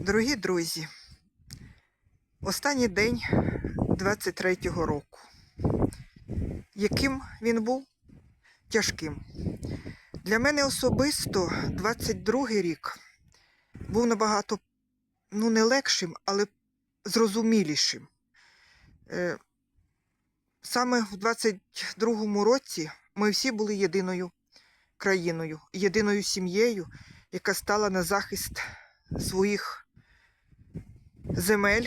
Дорогі друзі, останній день 23-го року. Яким він був? Тяжким. Для мене особисто 22-й рік був набагато ну, не легшим, але зрозумілішим. Е, Саме в 22-му році ми всі були єдиною країною, єдиною сім'єю, яка стала на захист своїх земель,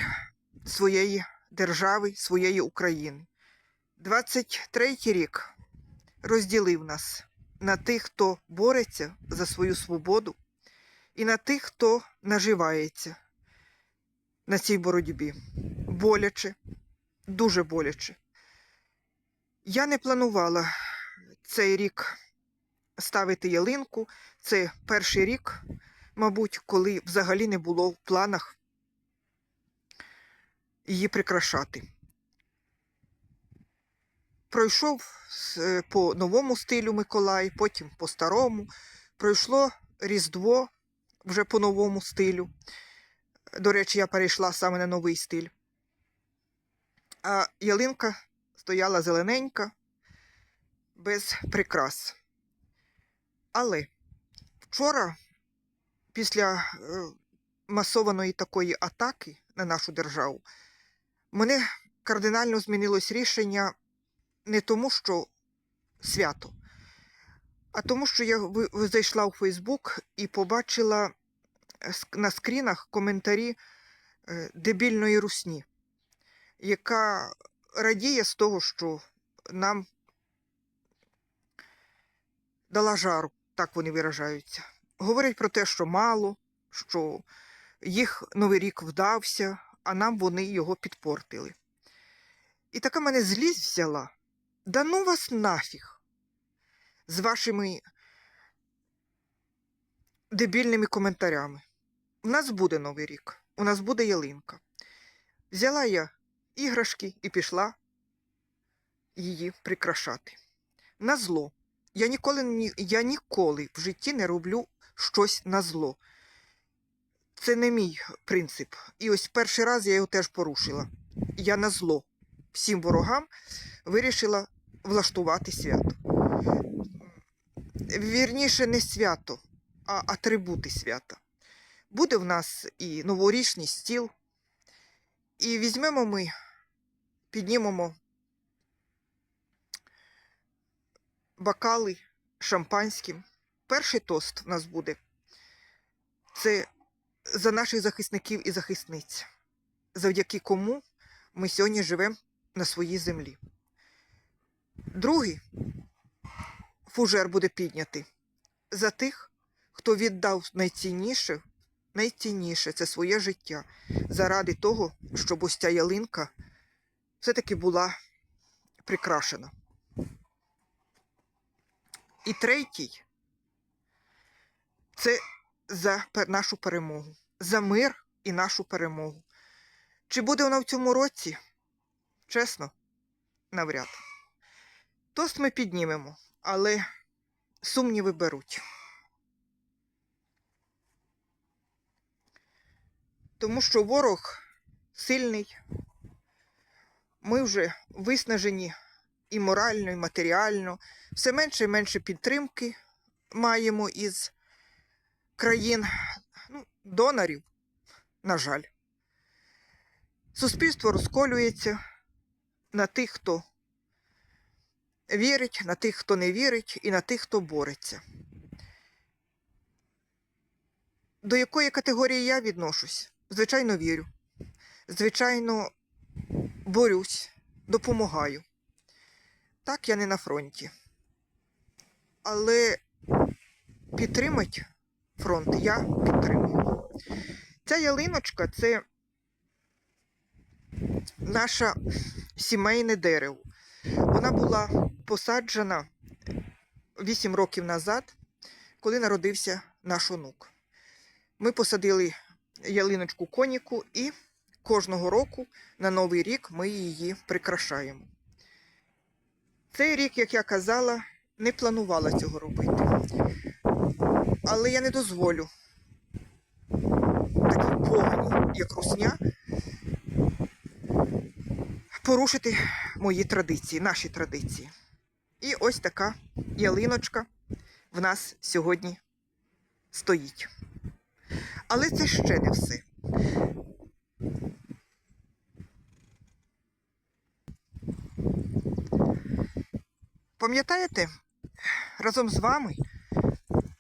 своєї держави, своєї України. 23-й рік розділив нас на тих, хто бореться за свою свободу, і на тих, хто наживається на цій боротьбі. Боляче, дуже боляче. Я не планувала цей рік ставити ялинку. Це перший рік, мабуть, коли взагалі не було в планах її прикрашати. Пройшов е, по новому стилю Миколай, потім по старому. Пройшло Різдво вже по новому стилю. До речі, я перейшла саме на новий стиль. А ялинка стояла зелененька, без прикрас. Але вчора, після е, масованої такої атаки на нашу державу, мене кардинально змінилось рішення не тому, що свято, а тому, що я зайшла у Фейсбук і побачила е, на скрінах коментарі е, дебільної русні, яка радіє з того, що нам дала жару, так вони виражаються. Говорять про те, що мало, що їх новий рік вдався, а нам вони його підпортили. І така мене злість взяла. Да ну вас нафіг з вашими дебільними коментарями. У нас буде новий рік, у нас буде ялинка. Взяла я іграшки і пішла її прикрашати. На зло. Я ніколи, я ніколи в житті не роблю щось на зло. Це не мій принцип. І ось перший раз я його теж порушила. Я на зло всім ворогам вирішила влаштувати свято. Вірніше, не свято, а атрибути свята. Буде в нас і новорічний стіл, і візьмемо ми, піднімемо бокали шампанським. Перший тост в нас буде це за наших захисників і захисниць, завдяки кому ми сьогодні живемо на своїй землі. Другий фужер буде піднятий за тих, хто віддав найцінніше, найцінніше це своє життя заради того, щоб ось ця ялинка все-таки була прикрашена. І третій це за нашу перемогу, за мир і нашу перемогу. Чи буде вона в цьому році? Чесно, навряд. Тост ми піднімемо, але сумніви беруть. Тому що ворог сильний, ми вже виснажені і морально, і матеріально. Все менше і менше підтримки маємо із країн ну, донорів, на жаль. Суспільство розколюється на тих, хто вірить, на тих, хто не вірить, і на тих, хто бореться. До якої категорії я відношусь? Звичайно, вірю. Звичайно, борюсь, допомагаю. Так, я не на фронті. Але підтримати фронт я підтримую. Ця ялиночка це наше сімейне дерево. Вона була посаджена 8 років назад, коли народився наш онук. Ми посадили ялиночку коніку і кожного року на Новий рік ми її прикрашаємо. Цей рік, як я казала, не планувала цього робити. Але я не дозволю такі погані, як русня, порушити мої традиції, наші традиції. І ось така ялиночка в нас сьогодні стоїть. Але це ще не все. Пам'ятаєте, разом з вами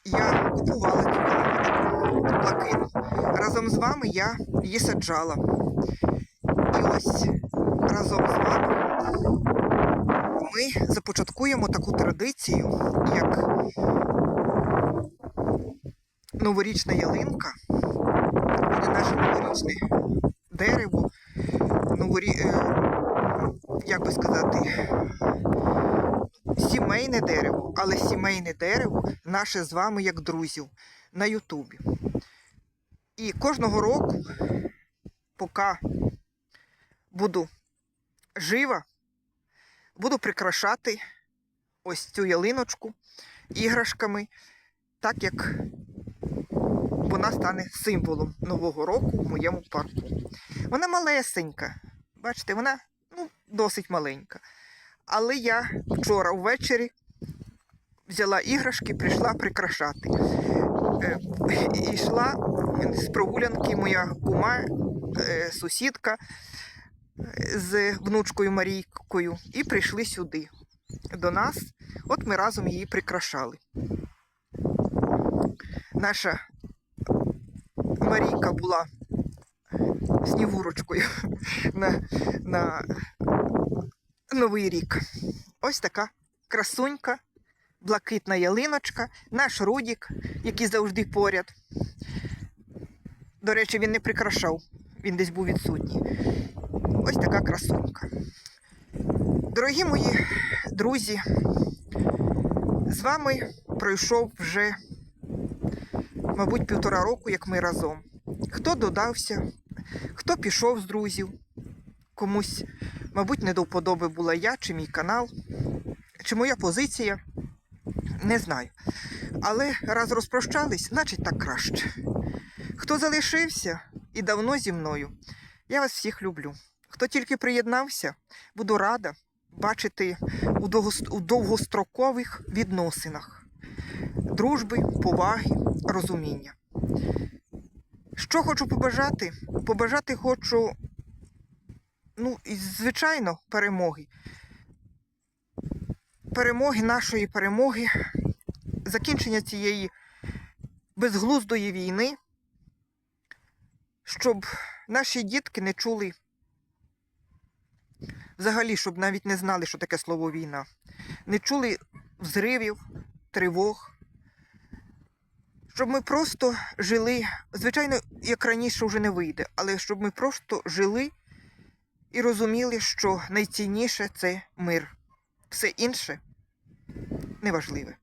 я купувала ялиночку. Разом з вами я її саджала. І ось разом з вами ми започаткуємо таку традицію, як новорічна ялинка. Буде наше новорічне дерево, новорі... е, як би сказати, сімейне дерево, але сімейне дерево наше з вами як друзів на Ютубі. І кожного року, поки буду жива, буду прикрашати ось цю ялиночку іграшками, так як вона стане символом Нового року в моєму парку. Вона малесенька, бачите, вона ну, досить маленька. Але я вчора ввечері взяла іграшки, прийшла прикрашати. Е, і йшла з прогулянки моя кума, е, сусідка з внучкою Марійкою, і прийшли сюди до нас. От ми разом її прикрашали. Наша Марійка була снігурочкою на, на Новий рік. Ось така красунька, блакитна ялиночка, наш Рудік, який завжди поряд. До речі, він не прикрашав, він десь був відсутній. Ось така красунька. Дорогі мої друзі, з вами пройшов вже, мабуть, півтора року, як ми разом. Хто додався, хто пішов з друзів, комусь, мабуть, не до вподоби була я чи мій канал, чи моя позиція, не знаю. Але раз розпрощались, значить так краще. Хто залишився і давно зі мною, я вас всіх люблю. Хто тільки приєднався, буду рада бачити у довгострокових відносинах дружби, поваги, розуміння. Що хочу побажати? Побажати хочу, ну, і, звичайно, перемоги. Перемоги нашої перемоги, закінчення цієї безглуздої війни, щоб наші дітки не чули, взагалі, щоб навіть не знали, що таке слово війна, не чули взривів, тривог, щоб ми просто жили, звичайно, як раніше вже не вийде, але щоб ми просто жили і розуміли, що найцінніше це мир. Все інше неважливе.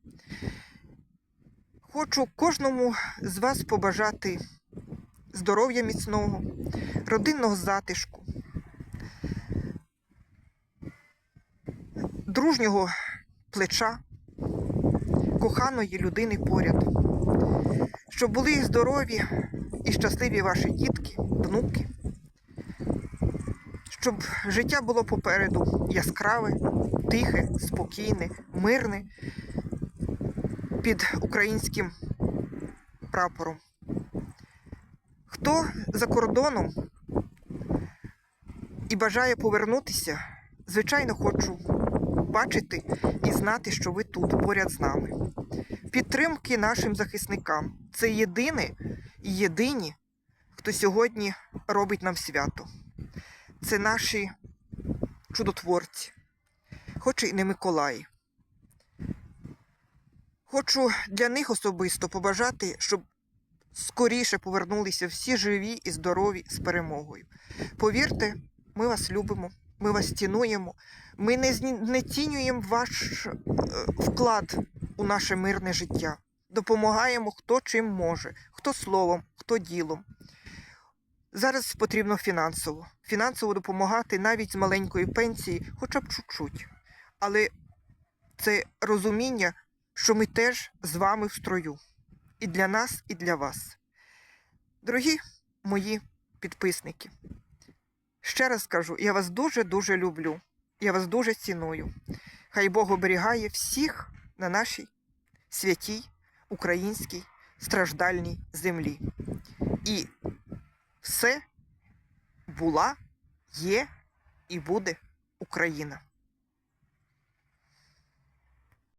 Хочу кожному з вас побажати здоров'я міцного, родинного затишку, дружнього плеча, коханої людини поряд, щоб були здорові і щасливі ваші дітки, внуки, щоб життя було попереду яскраве, тихе, спокійне, мирне під українським прапором. Хто за кордоном і бажає повернутися, звичайно, хочу бачити і знати, що ви тут поряд з нами. Підтримки нашим захисникам це єдине і єдині, хто сьогодні робить нам свято. Це наші чудотворці, хоч і не Миколаї. Хочу для них особисто побажати, щоб скоріше повернулися всі живі і здорові з перемогою. Повірте, ми вас любимо, ми вас цінуємо, ми не знецінюємо ваш е, вклад у наше мирне життя. Допомагаємо хто чим може, хто словом, хто ділом. Зараз потрібно фінансово. Фінансово допомагати навіть з маленької пенсії, хоча б чуть-чуть. Але це розуміння, що ми теж з вами в строю. І для нас, і для вас. Дорогі мої підписники. Ще раз кажу, я вас дуже-дуже люблю. Я вас дуже ціную. Хай Бог оберігає всіх на нашій святій українській страждальній землі. І все була, є і буде Україна.